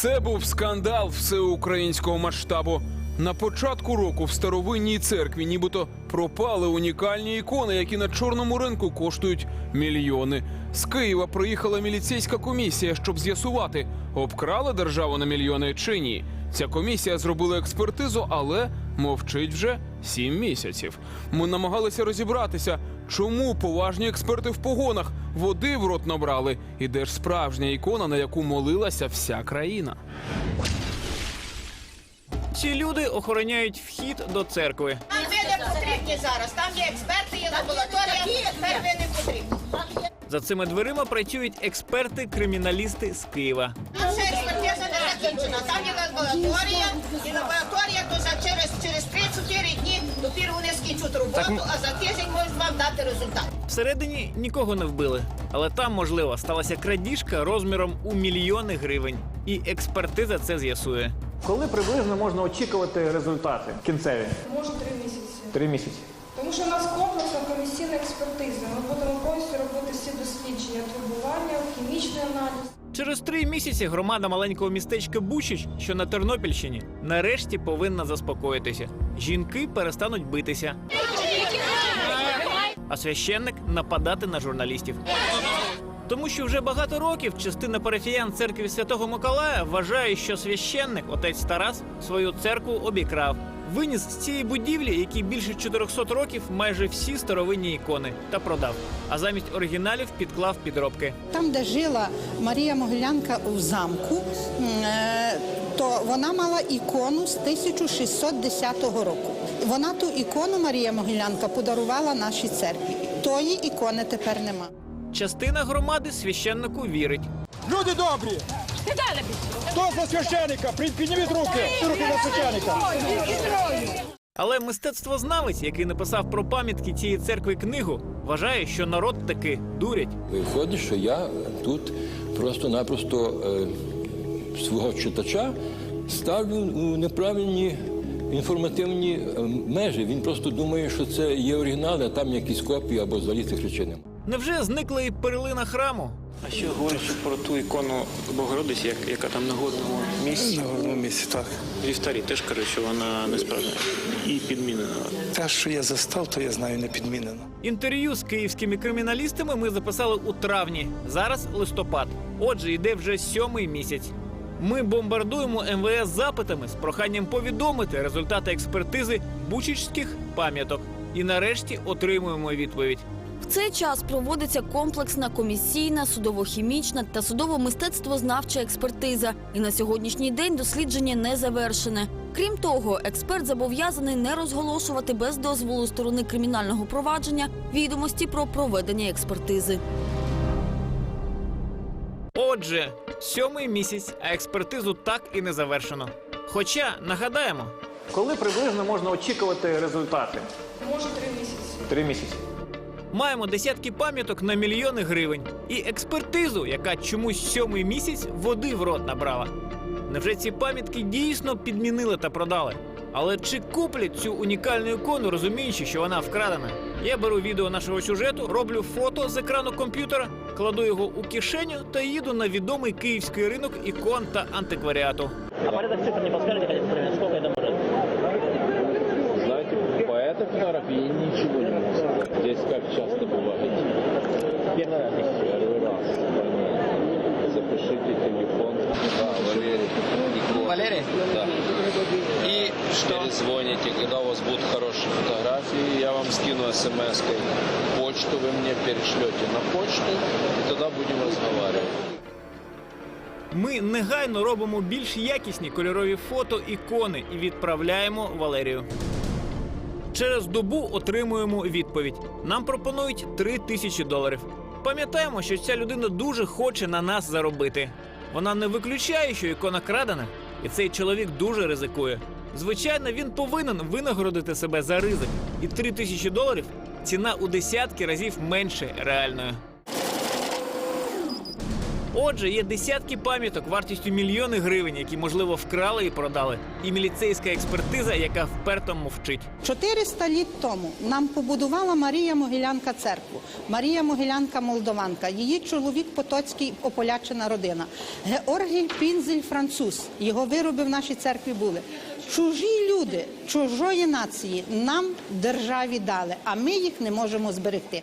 Це був скандал всеукраїнського масштабу. На початку року в старовинній церкві нібито пропали унікальні ікони, які на чорному ринку коштують мільйони. З Києва приїхала міліцейська комісія, щоб з'ясувати, обкрали державу на мільйони чи ні. Ця комісія зробила експертизу, але мовчить вже сім місяців. Ми намагалися розібратися, чому поважні експерти в погонах води в рот набрали, і де ж справжня ікона, на яку молилася вся країна. Ці люди охороняють вхід до церкви. Нам ви не потрібні зараз. Там є експерти, є лабораторія, тепер ви не потрібні. За цими дверима працюють експерти-криміналісти з Києва. Наша експертиза не закінчена. Там є лабораторія, і лабораторія то за через, через 3-4 дні допіру вони скінчуть роботу, а за тиждень можуть вам дати результат. Всередині нікого не вбили, але там, можливо, сталася крадіжка розміром у мільйони гривень. І експертиза це з'ясує. Коли приблизно можна очікувати результати кінцеві? Може три місяці. Три місяці. Тому що у нас комплексна комісійна експертиза. Ми будемо повністю робити всі дослідження, турбування, хімічний аналіз. Через три місяці громада маленького містечка Бучич, що на Тернопільщині, нарешті повинна заспокоїтися. Жінки перестануть битися. А священник нападати на журналістів. Тому що вже багато років частина парафіян церкви Святого Миколая вважає, що священник, отець Тарас, свою церкву обікрав. Виніс з цієї будівлі, якій більше 400 років, майже всі старовинні ікони та продав. А замість оригіналів підклав підробки. Там, де жила Марія Могилянка в замку, е, то вона мала ікону з 1610 року. Вона ту ікону Марія Могилянка подарувала нашій церкві. Тої ікони тепер нема. Частина громади священнику вірить. Люди добрі! Хто за священика? Підніміть руки! Руки за священика! Але мистецтвознавець, який написав про пам'ятки цієї церкви книгу, вважає, що народ таки дурять. Виходить, що я тут просто-напросто е, свого читача ставлю у неправильні інформативні е, межі. Він просто думає, що це є оригінали, а там якісь копії або взагалі цих речей немає. Невже зникла і перлина храму? А що говорять про ту ікону Богородиці, як- яка там на годному місці? На одному місці, так. Вівтарі теж кажуть, що вона не справжня і підмінена. Те, що я застав, то я знаю не підмінено. Інтерв'ю з київськими криміналістами ми записали у травні. Зараз листопад. Отже, йде вже сьомий місяць. Ми бомбардуємо МВС запитами з проханням повідомити результати експертизи бучичських пам'яток. І нарешті отримуємо відповідь. Цей час проводиться комплексна комісійна, судово-хімічна та судово-мистецтвознавча експертиза. І на сьогоднішній день дослідження не завершене. Крім того, експерт зобов'язаний не розголошувати без дозволу сторони кримінального провадження відомості про проведення експертизи. Отже, сьомий місяць, а експертизу так і не завершено. Хоча нагадаємо, Коли приблизно можна очікувати результати? Може три місяці. Три місяці. маємо десятки пам'яток на мільйони гривень і експертизу, яка чомусь сьомий місяць води в рот набрала. Невже ці пам'ятки дійсно підмінили та продали? Але чи куплять цю унікальну ікону, розуміючи, що вона вкрадена? Я беру відео нашого сюжету, роблю фото з екрану комп'ютера, кладу його у кишеню та їду на відомий київський ринок ікон та антикваріату. А порядок цифр не подскажете, хотя бы, сколько это может? Знаєте, по этой фотографии ничего не могу сказать. Здесь как часто бывает. Первый раз. Первый раз. Запишите телефон. Да, Валерий. Валерий? Да. І що? Перезвоните, когда у вас будут хорошие фотографии, я вам скину смс-кой. Почту вы мне перешлете на почту, и тогда будем разговаривать. Ми негайно робимо більш якісні кольорові фото ікони і відправляємо Валерію. Через добу отримуємо відповідь. Нам пропонують 3 тисячі доларів. Пам'ятаємо, що ця людина дуже хоче на нас заробити. Вона не виключає, що ікона крадена, і цей чоловік дуже ризикує. Звичайно, він повинен винагородити себе за ризик. І 3 тисячі доларів ціна у десятки разів менше реальної. Отже, є десятки пам'яток вартістю мільйони гривень, які можливо вкрали і продали. І міліцейська експертиза, яка вперто мовчить. 400 літ тому нам побудувала Марія Могилянка церкву. Марія Могилянка молдованка. Її чоловік Потоцький ополячена родина. Георгій Пінзель француз. Його вироби в нашій церкві були. Чужі люди чужої нації нам державі дали, а ми їх не можемо зберегти.